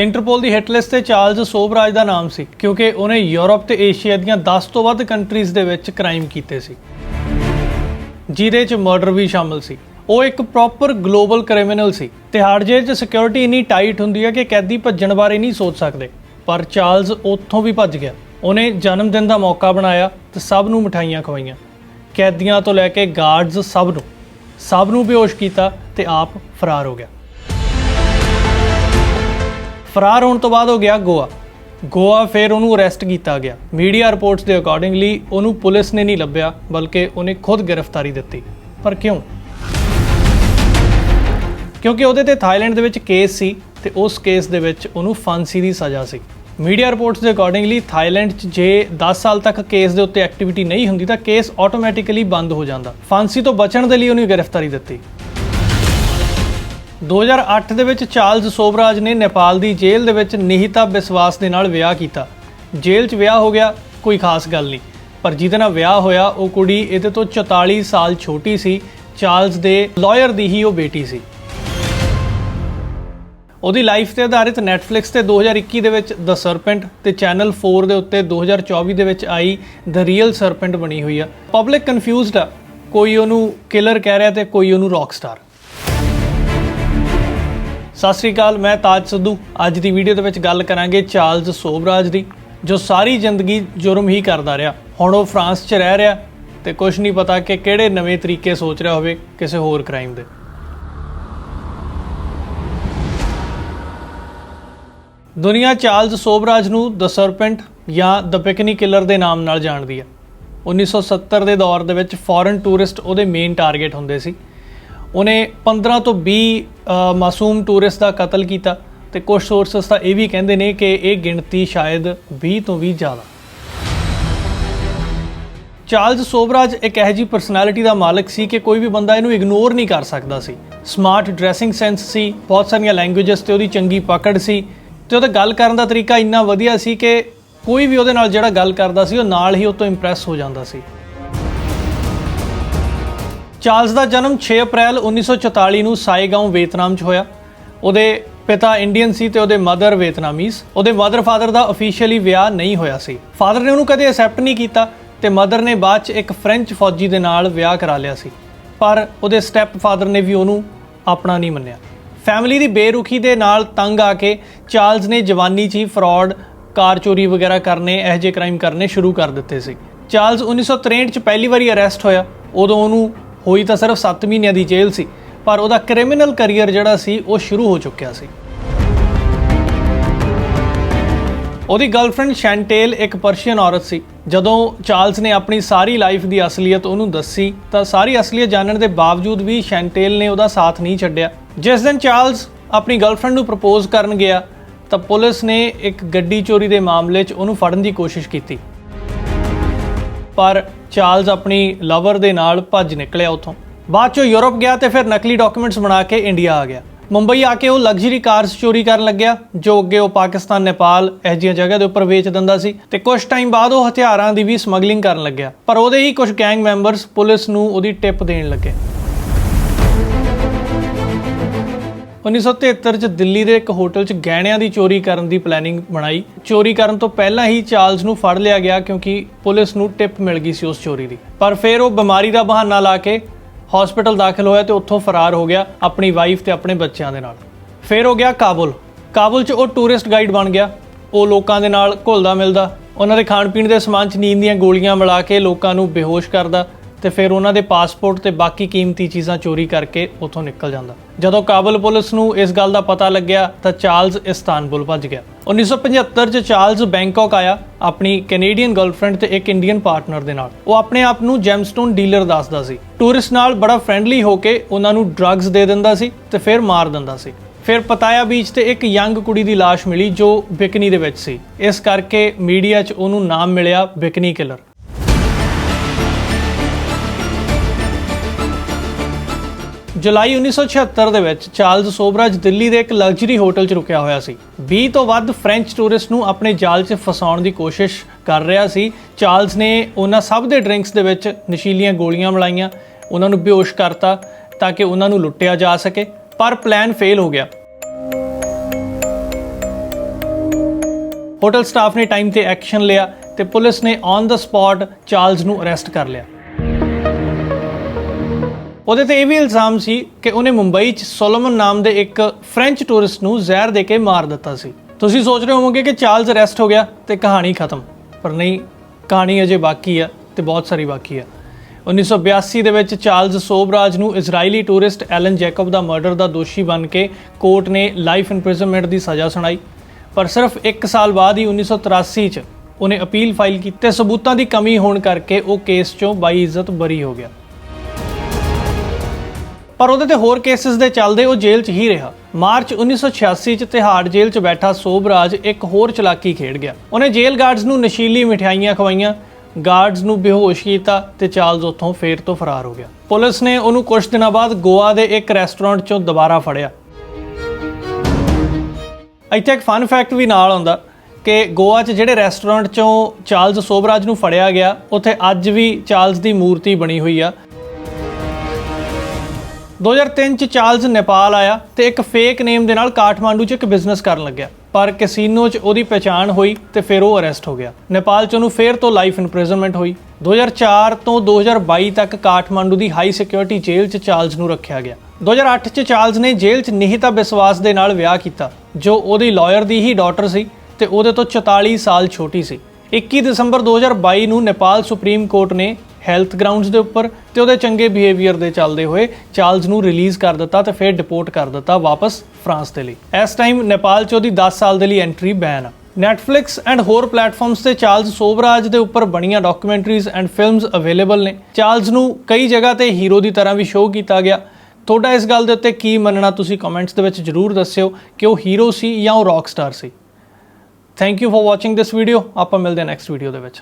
Interpol ਦੀ hit list ਤੇ Charles Sobhraj ਦਾ ਨਾਮ ਸੀ, ਕਿਉਂਕਿ ਉਹਨੇ ਯੂਰਪ ਤੇ ਏਸ਼ੀਆ ਦੀਆਂ 10 ਤੋਂ ਵੱਧ ਕੰਟਰੀਜ਼ ਦੇ ਵਿੱਚ ਕ੍ਰਾਈਮ ਕੀਤੇ ਸੀ। ਜਿਹਦੇ 'ਚ ਮਰਡਰ ਵੀ ਸ਼ਾਮਲ ਸੀ। ਉਹ ਇੱਕ ਪ੍ਰੋਪਰ ਗਲੋਬਲ ਕ੍ਰਿਮੀਨਲ ਸੀ। ਤਿਹਾੜ ਜੇਲ੍ਹ 'ਚ ਸਿਕਿਉਰਿਟੀ ਇੰਨੀ ਟਾਈਟ ਹੁੰਦੀ ਹੈ ਕਿ ਕੈਦੀ ਭੱਜਣ ਬਾਰੇ ਨਹੀਂ ਸੋਚ ਸਕਦੇ। ਪਰ ਚਾਰਲਸ ਉੱਥੋਂ ਵੀ ਭੱਜ ਗਿਆ। ਉਹਨੇ ਜਨਮ ਦਿਨ ਦਾ ਮੌਕਾ ਬਣਾਇਆ ਤੇ ਸਭ ਨੂੰ ਮਠਾਈਆਂ ਖਵਾਈਆਂ। ਕੈਦੀਆਂ ਤੋਂ ਲੈ ਕੇ ਗਾਰਡਸ ਸਭ ਨੂੰ। ਸਭ ਨੂੰ ਬੇਹੋਸ਼ ਕੀਤਾ ਤੇ ਆਪ ਫਰਾਰ ਹੋ ਗਿਆ। ਫਰਾਰ ਹੋਣ ਤੋਂ ਬਾਅਦ ਉਹ ਗਿਆ ਗੋਆ। ਗੋਆ ਫਿਰ ਉਹਨੂੰ ਅਰੈਸਟ ਕੀਤਾ ਗਿਆ। ਮੀਡੀਆ ਰਿਪੋਰਟਸ ਦੇ ਅਕੋਰਡਿੰਗਲੀ ਉਹਨੂੰ ਪੁਲਿਸ ਨੇ ਨਹੀਂ ਲੱਭਿਆ, ਬਲਕਿ ਉਹਨੇ ਖੁਦ ਗ੍ਰਿਫਤਾਰੀ ਦਿੱਤੀ। ਪਰ ਕਿਉਂ? ਕਿਉਂਕਿ ਉਹਦੇ ਤੇ ਥਾਈਲੈਂਡ ਦੇ ਵਿੱਚ ਕੇਸ ਸੀ ਤੇ ਉਸ ਕੇਸ ਦੇ ਵਿੱਚ ਉਹਨੂੰ ਫਾਂਸੀ ਦੀ ਸਜ਼ਾ ਸੀ। ਮੀਡੀਆ ਰਿਪੋਰਟਸ ਦੇ ਅਕੋਰਡਿੰਗਲੀ ਥਾਈਲੈਂਡ 'ਚ ਜੇ 10 ਸਾਲ ਤੱਕ ਕੇਸ ਦੇ ਉੱਤੇ ਐਕਟੀਵਿਟੀ ਨਹੀਂ ਹੁੰਦੀ ਤਾਂ ਕੇਸ ਆਟੋਮੈਟਿਕਲੀ ਬੰਦ ਹੋ ਜਾਂਦਾ। ਫਾਂਸੀ ਤੋਂ ਬਚਣ ਦੇ ਲਈ ਉਹਨੂੰ ਗ੍ਰਿਫਤਾਰੀ ਦਿੱਤੀ। 2008 ਦੇ ਵਿੱਚ ਚਾਰਲਜ਼ ਸੋਬਰਾਜ ਨੇ ਨੇਪਾਲ ਦੀ ਜੇਲ੍ਹ ਦੇ ਵਿੱਚ ਨਿਹਿਤਾ ਵਿਸ਼ਵਾਸ ਦੇ ਨਾਲ ਵਿਆਹ ਕੀਤਾ। ਜੇਲ੍ਹ 'ਚ ਵਿਆਹ ਹੋ ਗਿਆ, ਕੋਈ ਖਾਸ ਗੱਲ ਨਹੀਂ। ਪਰ ਜਿਹਦੇ ਨਾਲ ਵਿਆਹ ਹੋਇਆ, ਉਹ ਕੁੜੀ ਇਹਦੇ ਤੋਂ 44 ਸਾਲ ਛੋਟੀ ਸੀ। ਚਾਰਲਜ਼ ਦੇ ਲਾਇਰ ਦੀ ਹੀ ਉਹ ਬੇਟੀ ਸੀ। ਉਹਦੀ ਲਾਈਫ ਤੇ ਆਧਾਰਿਤ Netflix ਤੇ 2021 ਦੇ ਵਿੱਚ ਦ ਸਰਪੈਂਟ ਤੇ ਚੈਨਲ 4 ਦੇ ਉੱਤੇ 2024 ਦੇ ਵਿੱਚ ਆਈ ਦ ਰੀਅਲ ਸਰਪੈਂਟ ਬਣੀ ਹੋਈ ਆ। ਪਬਲਿਕ ਕਨਫਿਊਜ਼ਡ ਆ। ਕੋਈ ਉਹਨੂੰ ਕਿਲਰ ਕਹਿ ਰਿਹਾ ਤੇ ਕੋਈ ਉਹਨੂੰ ਰੌਕ ਸਟਾਰ ਸਤਿ ਸ੍ਰੀ ਅਕਾਲ, ਮੈਂ ਤਾਜ ਸਿੱਧੂ। ਅੱਜ ਦੀ ਵੀਡੀਓ ਦੇ ਵਿੱਚ ਗੱਲ ਕਰਾਂਗੇ ਚਾਰਲਜ਼ ਸੋਬਰਾਜ ਦੀ, ਜੋ ਸਾਰੀ ਜ਼ਿੰਦਗੀ ਜੁਰਮ ਹੀ ਕਰਦਾ ਰਿਹਾ। ਹੁਣ ਉਹ ਫਰਾਂਸ 'ਚ ਰਹਿ ਰਿਹਾ ਤੇ ਕੁਝ ਨਹੀਂ ਪਤਾ ਕਿ ਕਿਹੜੇ ਨਵੇਂ ਤਰੀਕੇ ਸੋਚ ਰਿਹਾ ਹੋਵੇ ਕਿਸੇ ਹੋਰ ਕ੍ਰਾਈਮ ਦੇ। ਦੁਨੀਆ ਚਾਰਲਜ਼ ਸੋਬਰਾਜ ਨੂੰ ਦ ਸਰਪੈਂਟ ਜਾਂ ਦ ਪਿਕਨੀ ਕਿਲਰ ਦੇ ਨਾਮ ਨਾਲ ਜਾਣਦੀ ਹੈ। 1970 ਦੇ ਦੌਰ ਦੇ ਵਿੱਚ ਫੋਰਨ ਟੂਰਿਸਟ ਉਹਦੇ ਮੇਨ ਟਾਰਗੇਟ ਹੁੰਦੇ ਸੀ। ਉਹਨੇ 15 ਤੋਂ 20 ਮਾਸੂਮ ਟੂਰਿਸਟ ਦਾ ਕਤਲ ਕੀਤਾ ਤੇ ਕੁਝ ਸੋਰਸਸ ਤਾਂ ਇਹ ਵੀ ਕਹਿੰਦੇ ਨੇ ਕਿ ਇਹ ਗਿਣਤੀ ਸ਼ਾਇਦ 20 ਤੋਂ ਵੀ ਜ਼ਿਆਦਾ। ਚਾਰਲਜ਼ ਸੋਬਰਾਜ ਇੱਕ ਇਹੋ ਜਿਹੀ ਪਰਸਨੈਲਿਟੀ ਦਾ ਮਾਲਕ ਸੀ ਕਿ ਕੋਈ ਵੀ ਬੰਦਾ ਇਹਨੂੰ ਇਗਨੋਰ ਨਹੀਂ ਕਰ ਸਕਦਾ ਸੀ। ਸਮਾਰਟ ਡਰੈਸਿੰਗ ਸੈਂਸ ਸੀ, ਬਹੁਤ ਸਾਰੀਆਂ ਲੈਂਗੁਏਜਸ ਤੇ ਉਹਦੀ ਚੰਗੀ ਪਕੜ ਸੀ ਤੇ ਉਹਦਾ ਗੱਲ ਕਰਨ ਦਾ ਤਰੀਕਾ ਇੰਨਾ ਵਧੀਆ ਸੀ ਕਿ ਕੋਈ ਵੀ ਉਹਦੇ ਨਾਲ ਜਿਹੜਾ ਗੱਲ ਕਰਦਾ ਸੀ ਉਹ ਨਾਲ ਹੀ ਉਹ ਤੋਂ ਇੰਪ੍ਰੈਸ ਹੋ ਜਾਂਦਾ ਸੀ। ਚਾਰਲਸ ਦਾ ਜਨਮ 6 ਅਪ੍ਰੈਲ 1944 ਨੂੰ ਸਾਈਗਾਉਂ ਵੀਅਤਨਾਮ 'ਚ ਹੋਇਆ। ਉਹਦੇ ਪਿਤਾ ਇੰਡੀਅਨ ਸੀ ਤੇ ਉਹਦੇ ਮਦਰ ਵੀਅਤਨਾਮੀਜ਼। ਉਹਦੇ ਮਦਰ ਫਾਦਰ ਦਾ ਅਫੀਸ਼ੀਅਲੀ ਵਿਆਹ ਨਹੀਂ ਹੋਇਆ ਸੀ। ਫਾਦਰ ਨੇ ਉਹਨੂੰ ਕਦੇ ਐਕਸੈਪਟ ਨਹੀਂ ਕੀਤਾ ਤੇ ਮਦਰ ਨੇ ਬਾਅਦ 'ਚ ਇੱਕ ਫ੍ਰੈਂਚ ਫੌਜੀ ਦੇ ਨਾਲ ਵਿਆਹ ਕਰਾ ਲਿਆ ਸੀ। ਪਰ ਉਹਦੇ ਸਟੈਪ ਫਾਦਰ ਨੇ ਵੀ ਉਹਨੂੰ ਆਪਣਾ ਨਹੀਂ ਮੰਨਿਆ। ਫੈਮਿਲੀ ਦੀ ਬੇਰੁਖੀ ਦੇ ਨਾਲ ਤੰਗ ਆ ਕੇ ਚਾਰਲਸ ਨੇ ਜਵਾਨੀ 'ਚ ਹੀ ਫਰਾਡ ਕਾਰ ਚੋਰੀ ਵਗੈਰਾ ਕਰਨੇ, ਇਹੋ ਜਿਹੇ ਕ੍ਰਾਈਮ ਕਰਨੇ ਸ਼ੁਰੂ ਕਰ ਦਿੱਤੇ ਸੀ। ਚਾਰਲਸ 1963 'ਚ ਪਹਿਲੀ ਵਾਰੀ ਅਰੈਸਟ ਹੋਇਆ। ਉਦੋਂ ਉਹਨੂੰ ਹੋਈ ਤਾਂ ਸਿਰਫ 7 ਮਹੀਨਿਆਂ ਦੀ ਜੇਲ੍ਹ ਸੀ, ਪਰ ਉਹਦਾ ਕ੍ਰਿਮੀਨਲ ਕੈਰੀਅਰ ਜਿਹੜਾ ਸੀ, ਉਹ ਸ਼ੁਰੂ ਹੋ ਚੁੱਕਿਆ ਸੀ। ਉਹਦੀ ਗਰਲਫ੍ਰੈਂਡ ਸ਼ੈਂਟੇਲ ਇੱਕ ਪਰਸ਼ੀਅਨ ਔਰਤ ਸੀ। ਜਦੋਂ ਚਾਰਲਸ ਨੇ ਆਪਣੀ ਸਾਰੀ ਲਾਈਫ ਦੀ ਅਸਲੀਅਤ ਉਹਨੂੰ ਦੱਸੀ, ਤਾਂ ਸਾਰੀ ਅਸਲੀਅਤ ਜਾਣਨ ਦੇ ਬਾਵਜੂਦ ਵੀ ਸ਼ੈਂਟੇਲ ਨੇ ਉਹਦਾ ਸਾਥ ਨਹੀਂ ਛੱਡਿਆ। ਜਿਸ ਦਿਨ ਚਾਰਲਸ ਆਪਣੀ ਗਰਲਫ੍ਰੈਂਡ ਨੂੰ ਪ੍ਰਪੋਜ਼ ਕਰਨ ਗਿਆ, ਤਾਂ ਪੁਲਿਸ ਨੇ ਇੱਕ ਗੱਡੀ ਚੋਰੀ ਦੇ ਮਾਮਲੇ 'ਚ ਉਹਨੂੰ ਫੜਨ ਦੀ ਕੋਸ਼ਿਸ਼ ਕੀਤੀ। ਪਰ ਚਾਰਲਸ ਆਪਣੀ ਲਵਰ ਦੇ ਨਾਲ ਭੱਜ ਨਿਕਲਿਆ ਉੱਥੋਂ। ਬਾਅਦ ਚੋਂ ਯੂਰਪ ਗਿਆ ਤੇ ਫਿਰ ਨਕਲੀ ਡਾਕੂਮੈਂਟਸ ਬਣਾ ਕੇ ਇੰਡੀਆ ਆ ਗਿਆ। ਮੁੰਬਈ ਆ ਕੇ ਉਹ ਲਗਜ਼ਰੀ ਕਾਰਸ ਚੋਰੀ ਕਰਨ ਲੱਗਿਆ, ਜੋ ਅੱਗੇ ਉਹ ਪਾਕਿਸਤਾਨ, ਨੇਪਾਲ ਇਹ ਜਿਹੀਆਂ ਜਗ੍ਹਾ ਦੇ ਉੱਪਰ ਵੇਚ ਦਿੰਦਾ ਸੀ ਤੇ ਕੁਝ ਟਾਈਮ ਬਾਅਦ ਉਹ ਹਥਿਆਰਾਂ ਦੀ ਵੀ ਸਮਗਲਿੰਗ ਕਰਨ ਲੱਗਿਆ। ਪਰ ਉਹਦੇ ਹੀ ਕੁਝ ਗੈਂਗ ਮੈਂਬਰਸ ਪੁਲਿਸ ਨੂੰ ਉਹਦੀ ਟਿਪ ਦੇਣ ਲੱਗੇ। 1973 ਚ ਦਿੱਲੀ ਦੇ ਇੱਕ ਹੋਟਲ 'ਚ ਗਹਿਣਿਆਂ ਦੀ ਚੋਰੀ ਕਰਨ ਦੀ ਪਲੈਨਿੰਗ ਬਣਾਈ। ਚੋਰੀ ਕਰਨ ਤੋਂ ਪਹਿਲਾਂ ਹੀ ਚਾਰਲਸ ਨੂੰ ਫੜ ਲਿਆ ਗਿਆ ਕਿਉਂਕਿ ਪੁਲਿਸ ਨੂੰ ਟਿਪ ਮਿਲ ਗਈ ਸੀ ਉਸ ਚੋਰੀ ਦੀ। ਪਰ ਫਿਰ ਉਹ ਬਿਮਾਰੀ ਦਾ ਬਹਾਨਾ ਲਾ ਕੇ ਹਸਪੀਟਲ ਦਾਖਲ ਹੋਇਆ ਤੇ ਉੱਥੋਂ ਫਰਾਰ ਹੋ ਗਿਆ ਆਪਣੀ ਵਾਈਫ ਤੇ ਆਪਣੇ ਬੱਚਿਆਂ ਦੇ ਨਾਲ। ਫਿਰ ਹੋ ਗਿਆ ਕਾਬੁਲ। ਕਾਬੁਲ 'ਚ ਉਹ ਟੂਰਿਸਟ ਗਾਈਡ ਬਣ ਗਿਆ। ਉਹ ਲੋਕਾਂ ਦੇ ਨਾਲ ਘੁਲਦਾ ਮਿਲਦਾ, ਉਹਨਾਂ ਦੇ ਖਾਣ ਪੀਣ ਦੇ ਸਮਾਨ 'ਚ ਨੀਂਦ ਦੀਆਂ ਗੋਲੀਆਂ ਮਿਲਾ ਕੇ ਲੋਕਾਂ ਨੂੰ ਬੇਹੋਸ਼ ਕਰਦਾ ਤੇ ਫਿਰ ਉਹਨਾਂ ਦੇ ਪਾਸਪੋਰਟ ਤੇ ਬਾਕੀ ਕੀਮਤੀ ਚੀਜ਼ਾਂ ਚੋਰੀ ਕਰਕੇ ਉੱਥੋਂ ਨਿਕਲ ਜਾਂਦਾ। ਜਦੋਂ ਕਾਬਲ ਪੁਲਿਸ ਨੂੰ ਇਸ ਗੱਲ ਦਾ ਪਤਾ ਲੱਗਿਆ, ਤਾਂ ਚਾਰਲਸ ਇਸਤਾਨਬੁਲ ਭੱਜ ਗਿਆ। 1975 ਚ ਚਾਰਲਸ ਬੈਂਕਾਕ ਆਇਆ, ਆਪਣੀ ਕੈਨੇਡੀਅਨ ਗਰਲਫ੍ਰੈਂਡ ਤੇ ਇੱਕ ਇੰਡੀਅਨ ਪਾਰਟਨਰ ਦੇ ਨਾਲ। ਉਹ ਆਪਣੇ ਆਪ ਨੂੰ ਜੈਮਸਟੋਨ ਡੀਲਰ ਦੱਸਦਾ ਸੀ। ਟੂਰਿਸਟ ਨਾਲ ਬੜਾ ਫ੍ਰੈਂਡਲੀ ਹੋ ਕੇ ਉਹਨਾਂ ਨੂੰ ਡਰੱਗਸ ਦੇ ਦਿੰਦਾ ਸੀ ਤੇ ਫਿਰ ਮਾਰ ਦਿੰਦਾ ਸੀ। ਫਿਰ ਪਤਾਇਆ ਬੀਚ ਤੇ ਇੱਕ ਯੰਗ ਕੁੜੀ ਦੀ ਲਾਸ਼ ਮਿਲੀ, ਜੋ ਬਿਕਨੀ ਦੇ ਵਿੱਚ ਸੀ। ਇਸ ਕਰਕੇ ਮੀਡੀਆ 'ਚ ਉਹਨੂੰ ਨਾਮ ਮਿਲਿਆ ਬਿਕਨੀ ਕਿਲਰ। ਜੁਲਾਈ 1976 ਦੇ ਵਿੱਚ ਚਾਰਲਸ ਸੋਬਰਾਜ ਦਿੱਲੀ ਦੇ ਇੱਕ ਲਗਜ਼ਰੀ ਹੋਟਲ 'ਚ ਰੁਕਿਆ ਹੋਇਆ ਸੀ। 20 ਤੋਂ ਵੱਧ ਫ੍ਰੈਂਚ ਟੂਰਿਸਟ ਨੂੰ ਆਪਣੇ ਜਾਲ 'ਚ ਫਸਾਉਣ ਦੀ ਕੋਸ਼ਿਸ਼ ਕਰ ਰਿਹਾ ਸੀ। ਚਾਰਲਸ ਨੇ ਉਹਨਾਂ ਸਭ ਦੇ ਡਰਿੰਕਸ ਦੇ ਵਿੱਚ ਨਸ਼ੀਲੀਆਂ ਗੋਲੀਆਂ ਮਿਲਾਈਆਂ, ਉਹਨਾਂ ਨੂੰ ਬੇਹੋਸ਼ ਕਰਤਾ ਤਾਂ ਕਿ ਉਹਨਾਂ ਨੂੰ ਲੁੱਟਿਆ ਜਾ ਸਕੇ, ਪਰ ਪਲਾਨ ਫੇਲ ਹੋ ਗਿਆ। ਹੋਟਲ ਸਟਾਫ ਨੇ ਟਾਈਮ ਤੇ ਐਕਸ਼ਨ ਲਿਆ ਤੇ ਪੁਲਿਸ ਨੇ ਔਨ ਦਾ ਸਪੌਟ ਚਾਰਲਸ ਨੂੰ ਅਰੈਸਟ ਕਰ ਲਿਆ। ਉਹਦੇ ਤੇ ਇਹ ਵੀ ਇਲਜ਼ਾਮ ਸੀ ਕਿ ਉਹਨੇ ਮੁੰਬਈ 'ਚ ਸੋਲੋਮਨ ਨਾਮ ਦੇ ਇੱਕ ਫ੍ਰੈਂਚ ਟੂਰਿਸਟ ਨੂੰ ਜ਼ਹਿਰ ਦੇ ਕੇ ਮਾਰ ਦਿੱਤਾ ਸੀ। ਤੁਸੀਂ ਸੋਚ ਰਹੇ ਹੋਵੋਗੇ ਕਿ ਚਾਰਲਸ ਅਰੈਸਟ ਹੋ ਗਿਆ ਤੇ ਕਹਾਣੀ ਖਤਮ। ਪਰ ਨਹੀਂ, ਕਹਾਣੀ ਅਜੇ ਬਾਕੀ ਆ ਤੇ ਬਹੁਤ ਸਾਰੀ ਬਾਕੀ ਆ 1982 ਦੇ ਵਿੱਚ ਚਾਰਲਸ ਸੋਬਰਾਜ ਨੂੰ ਇਜ਼ਰਾਈਲੀ ਟੂਰਿਸਟ ਐਲਨ ਜੈਕਬ ਦਾ ਮਰਡਰ ਦਾ ਦੋਸ਼ੀ ਬਣ ਕੇ ਕੋਰਟ ਨੇ ਲਾਈਫ ਇੰਪ੍ਰਿਜ਼ਨਮੈਂਟ ਦੀ ਸਜ਼ਾ ਸੁਣਾਈ। ਪਰ ਸਿਰਫ 1 ਸਾਲ ਬਾਅਦ ਹੀ 1983 ਚ ਉਹਨੇ ਅਪੀਲ ਫਾਈਲ ਕੀਤੀ ਤੇ ਸਬੂਤਾਂ ਦੀ ਕਮੀ ਹੋਣ ਕਰਕੇ ਉਹ ਕੇਸ ਚੋਂ ਬਾਈ ਇੱਜ਼ਤ ਬਰੀ ਹੋ ਗਿਆ। ਪਰ ਉਹਦੇ ਤੇ ਹੋਰ ਕੇਸਿਸ ਦੇ ਚੱਲਦੇ ਉਹ ਜੇਲ੍ਹ 'ਚ ਹੀ ਰਿਹਾ। ਮਾਰਚ 1986 'ਚ ਤਿਹਾੜ ਜੇਲ੍ਹ 'ਚ ਬੈਠਾ ਸੋਭਰਾਜ ਇੱਕ ਹੋਰ ਚਲਾਕੀ ਖੇਡ ਗਿਆ। ਉਹਨੇ ਜੇਲ੍ਹ ਗਾਰਡਸ ਨੂੰ ਨਸ਼ੀਲੀ ਮਠਿਆਈਆਂ ਖਵਾਈਆਂ ਗਾਰਡਸ ਨੂੰ ਬੇਹੋਸ਼ ਕੀਤਾ ਤੇ ਚਾਰਲਸ ਉੱਥੋਂ ਫੇਰ ਤੋਂ ਫਰਾਰ ਹੋ ਗਿਆ। ਪੁਲਿਸ ਨੇ ਉਹਨੂੰ ਕੁਝ ਦਿਨਾਂ ਬਾਅਦ ਗੋਆ ਦੇ ਇੱਕ ਰੈਸਟੋਰੈਂਟ 'ਚੋਂ ਦੁਬਾਰਾ ਫੜਿਆ। ਇੱਥੇ ਇੱਕ ਫਨ ਫੈਕਟ ਵੀ ਨਾਲ ਆਉਂਦਾ ਕਿ ਗੋਆ 'ਚ ਜਿਹੜੇ ਰੈਸਟੋਰੈਂਟ 'ਚੋਂ ਚਾਰਲਸ ਸੋਬਰਾਜ ਨੂੰ ਫੜਿਆ ਗਿਆ, ਉੱਥੇ ਅੱਜ ਵੀ ਚਾਰਲਸ ਦੀ ਮੂਰਤੀ ਬਣੀ ਹੋਈ ਆ। 2003 ਚ ਚਾਰਲਸ ਨੇਪਾਲ ਆਇਆ ਤੇ ਇੱਕ ਫੇਕ ਨੇਮ ਦੇ ਨਾਲ ਕਾਠਮਾਂਡੂ 'ਚ ਇੱਕ ਬਿਜ਼ਨਸ ਕਰਨ ਲੱਗਿਆ। ਪਰ ਕੈਸੀਨੋ 'ਚ ਉਹਦੀ ਪਛਾਣ ਹੋਈ ਤੇ ਫਿਰ ਉਹ ਅਰੈਸਟ ਹੋ ਗਿਆ। ਨੇਪਾਲ 'ਚ ਉਹਨੂੰ ਫੇਰ ਤੋਂ ਲਾਈਫ ਇੰਪ੍ਰਿਜ਼ਨਮੈਂਟ ਹੋਈ। 2004 ਤੋਂ 2022 ਤੱਕ ਕਾਠਮਾਂਡੂ ਦੀ ਹਾਈ ਸਿਕਿਉਰਿਟੀ ਜੇਲ੍ਹ 'ਚ ਚਾਰਲਸ ਨੂੰ ਰੱਖਿਆ ਗਿਆ। 2008 ਚ ਚਾਰਲਸ ਨੇ ਜੇਲ੍ਹ 'ਚ ਨਿਹਿਤਾ ਵਿਸ਼ਵਾਸ ਦੇ ਨਾਲ ਵਿਆਹ ਕੀਤਾ, ਜੋ ਉਹਦੀ ਲਾਇਰ ਦੀ ਹੀ ਡਾਟਰ ਸੀ ਤੇ ਉਹਦੇ ਤੋਂ 44 ਸਾਲ ਛੋਟੀ ਸੀ। 21 ਦਸੰਬਰ 2022 ਨੂੰ ਨੇਪਾਲ ਸੁਪਰੀਮ ਕੋਰਟ ਨੇ ਹੈਲਥ ਗਰਾਊਂਡਸ ਦੇ ਉੱਪਰ ਤੇ ਉਹਦੇ ਚੰਗੇ ਬਿਹੇਵੀਅਰ ਦੇ ਚੱਲਦੇ ਹੋਏ ਚਾਰਲਸ ਨੂੰ ਰਿਲੀਜ਼ ਕਰ ਦਿੱਤਾ ਤੇ ਫਿਰ ਡਿਪੋਰਟ ਕਰ ਦਿੱਤਾ ਵਾਪਸ ਫਰਾਂਸ ਦੇ ਲਈ। ਇਸ ਟਾਈਮ ਨੇਪਾਲ 'ਚ ਉਹਦੀ 10 ਸਾਲ ਦੇ ਲਈ ਐਂਟਰੀ ਬੈਨ ਆ। Netflix ਐਂਡ ਹੋਰ ਪਲੇਟਫਾਰਮਸ ਤੇ ਚਾਰਲਸ ਸੋਬਰਾਜ ਦੇ ਉੱਪਰ ਬਣੀਆਂ ਡਾਕੂਮੈਂਟਰੀਜ਼ ਐਂਡ ਫਿਲਮਸ ਅਵੇਲੇਬਲ ਨੇ। ਚਾਰਲਸ ਨੂੰ ਕਈ ਜਗ੍ਹਾ ਤੇ ਹੀਰੋ ਦੀ ਤਰ੍ਹਾਂ ਵੀ ਸ਼ੋਅ ਕੀਤਾ ਗਿਆ। ਤੁਹਾਡਾ ਇਸ ਗੱਲ ਦੇ ਉੱਤੇ ਕੀ ਮੰਨਣਾ ਤੁਸੀਂ ਕਮੈਂਟਸ ਦੇ ਵਿੱਚ ਜਰੂਰ ਦੱਸਿਓ ਕਿ ਉਹ ਹੀਰੋ ਸੀ ਜਾਂ ਉਹ rock star C. Thank you for watching this video ਆਪਾਂ ਮਿਲਦੇ ਹਾਂ ਨੈਕਸਟ ਵੀਡੀਓ ਦੇ ਵਿੱਚ।